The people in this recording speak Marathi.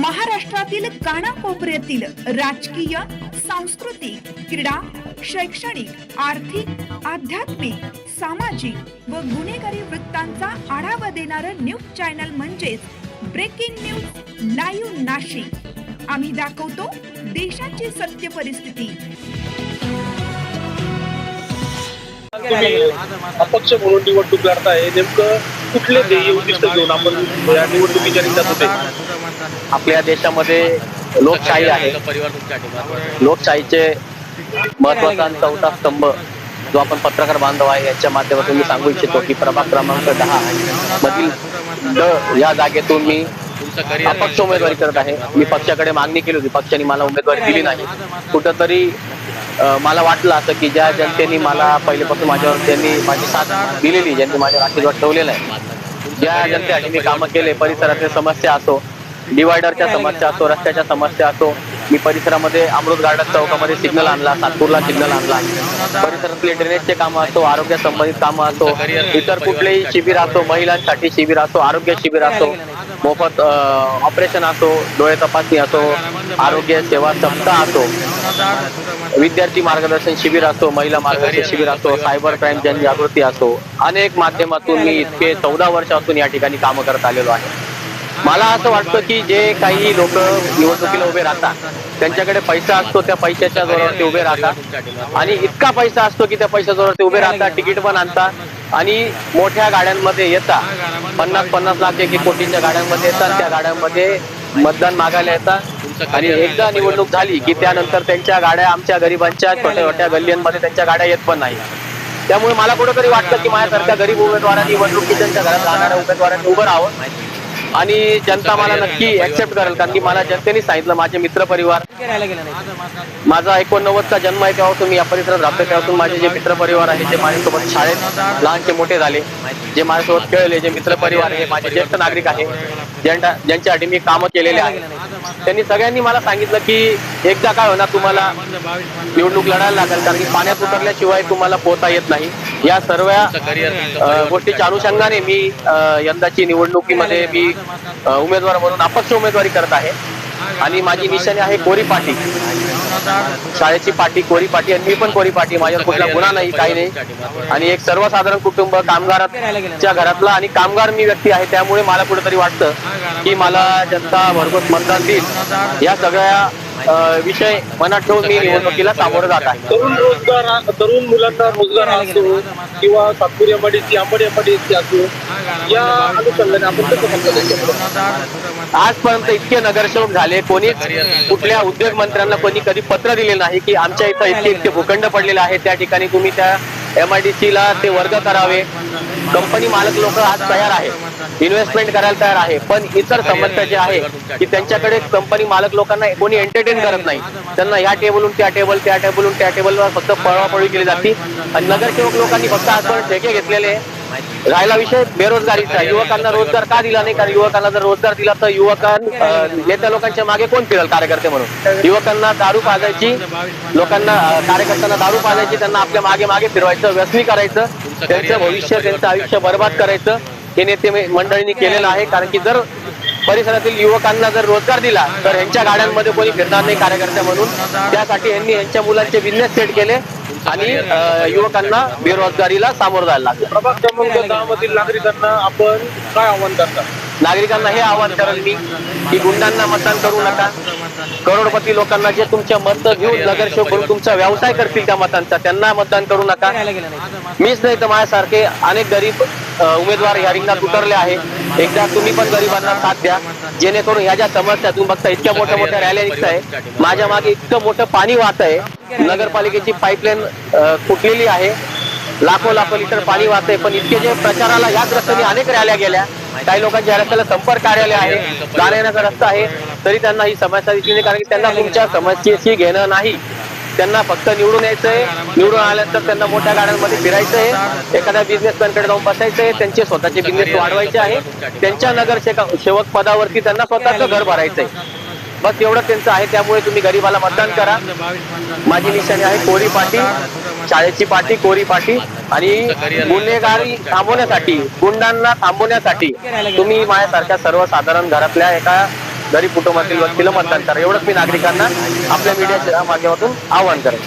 महाराष्ट्रातील कानाकोपऱ्यातील राजकीय सांस्कृतिक क्रीडा शैक्षणिक आर्थिक आध्यात्मिक सामाजिक व गुन्हेगारी वृत्तांचा आढावा देणारं न्यूज चॅनल म्हणजेच ब्रेकिंग न्यूज लाईव्ह नाशिक. आम्ही दाखवतो देशाची सत्य परिस्थिती. अपक्ष म्हणून निवडणूक लढताय नेमकं कुठले ध्येय उद्दिष्ट घेऊन आपण या निवडणुकीच्या रिंगणात होते आपल्या देशामध्ये लोकशाही आहे. लोकशाहीचे महत्त्वाचा चौथा स्तंभ जो आपण पत्रकार बांधव आहे याच्या माध्यमातून मी सांगू इच्छितो की प्रभाग क्रमांक दहा मधील ड या जागेतून मी अपक्ष उमेदवारी करत आहे. मी पक्षाकडे मागणी केली होती. पक्षाने मला उमेदवारी दिली नाही. कुठंतरी मला वाटलं असं की ज्या जनतेने मला पहिल्यापासून माझ्यावर त्यांनी माझी साथ दिलेली ज्यांनी माझ्यावर आशीर्वाद ठेवलेला आहे ज्या जनतेसाठी मी कामं केले परिसरातील समस्या असो डिवायडरच्या समस्या असो रस्त्याच्या समस्या असो मी परिसरामध्ये अमृत गार्डन चौकामध्ये सिग्नल आणला सातपूरला सिग्नल आणला. परिसरातले ड्रेनेजचे कामं असो आरोग्य संबंधित कामं असो इतर कुठलेही शिबिर असो महिलांसाठी शिबिर असो आरोग्य शिबिर असो मोफत ऑपरेशन असो डोळे तपासणी असो आरोग्य सेवा सप्ताह असो विद्यार्थी मार्गदर्शन शिबिर असो महिला मार्गदर्शन शिबिर असो सायबर क्राईम जनजागृती असो अनेक माध्यमातून मी इतके चौदा वर्षापासून या ठिकाणी कामं करत आलेलो आहे. मला असं वाटतं की जे काही लोक निवडणुकीला उभे राहतात त्यांच्याकडे पैसा असतो त्या पैशाच्या जोरावर ते उभे राहतात. आणि इतका पैसा असतो की त्या पैशा जोरावर ते उभे राहतात तिकीट पण आणतात. आणि मोठ्या गाड्यांमध्ये येतात. पन्नास पन्नास लाख एक एक गाड्यांमध्ये येतात. त्या गाड्यांमध्ये मतदान मागायला येतात. आणि एकदा निवडणूक झाली की त्यानंतर त्यांच्या गाड्या आमच्या गरिबांच्या छोट्या छोट्या गल्ल्यांमध्ये त्यांच्या गाड्या येत पण नाही त्यामुळे मला कुठेतरी वाटतं की माझ्यासारख्या गरीब उमेदवारांनी निवडणुकीत त्यांच्या घरात राहणाऱ्या उमेदवारांनी उभं राहावं. आणि जनता मला नक्की ऍक्सेप्ट करेल कारण की मला जनतेने सांगितलं माझे मित्र परिवार माझा एकोणनव्वदचा जन्म आहे तेव्हापासून मी या परिसरात राहतो तेव्हापासून माझे जे मित्र परिवार आहे जे माझ्यासोबत शाळेत लहानचे मोठे झाले जे माझ्यासोबत खेळले जे मित्र परिवार आहे माझे ज्येष्ठ नागरिक आहे ज्यांच्या ज्यांच्यासाठी मी कामं केलेले आहे. त्यांनी सगळ्यांनी मला सांगितलं की एकदा काय होणार तुम्हाला निवडणूक लढायला लागेल कारण की पाण्यात उतरल्याशिवाय तुम्हाला पोहता येत नाही. या सर्व गोष्टीच्या अनुषंगाने मी यंदाची निवडणुकीमध्ये मी उमेदवार म्हणून अपक्ष उमेदवारी करत आहे. आणि माझी निशाणी आहे कोरी पाटी. शाळेची पाटी कोरी पाटी आणि मी पण कोरी पाटी. माझ्यावर कुठला गुन्हा नाही काही नाही. आणि एक सर्वसाधारण कुटुंब कामगाराच्या घरातला आणि कामगार मी व्यक्ती आहे त्यामुळे मला कुठेतरी वाटतं की मला जनता भरघोस मतदान देईल. या सगळ्या विषय मनात ठेवून मी निवडणुकीला सामोरं जात आहे तरुण रोजगार तरुण मुलांना रोजगार असो किंवा सातपूर एमआयडीसी आंबड एमआयडीसी असो या अनुषंगाने आपण कसं? आजपर्यंत इतके नगरसेवक झाले कोणीच कुठल्या उद्योग मंत्र्यांना कोणी कधी पत्र दिले नाही की आमच्या इथं इतके इतके भूखंड पडलेले आहे त्या ठिकाणी तुम्ही त्या एमआयडीसी ला ते वर्ग करावे. कंपनी मालक लोक आज तयार आहे. इन्व्हेस्टमेंट करायला तयार आहे. पण इतर समस्या जे आहे की त्यांच्याकडे कंपनी मालक लोकांना कोणी एंटरटेन करत नाही. त्यांना या टेबलून त्या टेबल त्या टेबलून त्या टेबलवर फक्त पळवापळी केली जाते. आणि नगरसेवक लोकांनी फक्त आजपर्यंत ठेके घेतलेले. आहे. राहिला विषय? बेरोजगारीचा. युवकांना रोजगार का दिला नाही? कारण युवकांना जर रोजगार दिला तर युवकां नेत्या लोकांच्या मागे कोण फिरल कार्यकर्ते म्हणून? युवकांना दारू पाजायची लोकांना कार्यकर्त्यांना दारू पाजायची त्यांना आपल्या मागे मागे फिरवायचं व्यसनी करायचं त्यांचं भविष्य त्यांचं आयुष्य बर्बाद करायचं हे नेते मंडळींनी केलेलं आहे. कारण की जर परिसरातील युवकांना जर रोजगार दिला तर यांच्या गाड्यांमध्ये कोणी फिरणार नाही कार्यकर्ते म्हणून. त्यासाठी यांनी यांच्या मुलांचे बिझनेस सेट केले. आणि युवकांना बेरोजगारीला सामोरं जायला लागलं. प्रभाग क्रमांक दहा मधील नागरिकांना आपण काय आव्हान करता? नागरिकांना हे आवाहन करेल मी की गुंडांना मतदान करू नका. करोडपती लोकांना जे तुमच्या मत घेऊन नगरसेवक करून तुमचा व्यवसाय करतील त्या मतांचा त्यांना मतदान करू नका. मीच नाही तर माझ्यासारखे अनेक गरीब उमेदवार या रिंगणात उतरले आहे. एकदा तुम्ही पण गरिबांना साथ द्या. जेणेकरून ह्या ज्या समस्या तुम्ही बघता इतक्या मोठ्या मोठ्या रॅल्या निघत आहे माझ्या मागे इतकं मोठं पाणी वाहत आहे. नगरपालिकेची पाईपलाईन फुटलेली आहे. लाखो लाखो लिटर पाणी वाहतंय. पण इतके जे प्रचाराला याच रस्त्याने अनेक रॅल्या गेल्या. काही लोकांच्या रस्त्याला संपर्क कार्यालय आहे जाण्या येण्याचा रस्ता आहे तरी त्यांना ही समस्या दिसली नाही कारण की त्यांना तुमच्या समस्येशी घेणं नाही. त्यांना फक्त निवडून यायचंय निवडून आल्यानंतर त्यांना मोठ्या गाड्यांमध्ये फिरायचंय एखाद्या बिझनेसमॅनकडे जाऊन बसायचंय त्यांचे स्वतःचे बिझनेस वाढवायचे आहे त्यांच्या नगर सेवक पदावरती त्यांना स्वतःचं घर भरायचंय. बस एवढं त्यांचं आहे त्यामुळे तुम्ही गरीबाला मतदान करा. माझी निशाणी आहे कोरी पाटी शाळेची पाटी कोरी पाटी आणि गुन्हेगारी थांबवण्यासाठी गुंडांना थांबवण्यासाठी तुम्ही माझ्यासारख्या सर्वसाधारण घरातल्या एका गरीब कुटुंबातील व्यक्तीला मतदान करा. एवढंच मी नागरिकांना आपल्या मीडियाच्या माध्यमातून आवाहन करेन.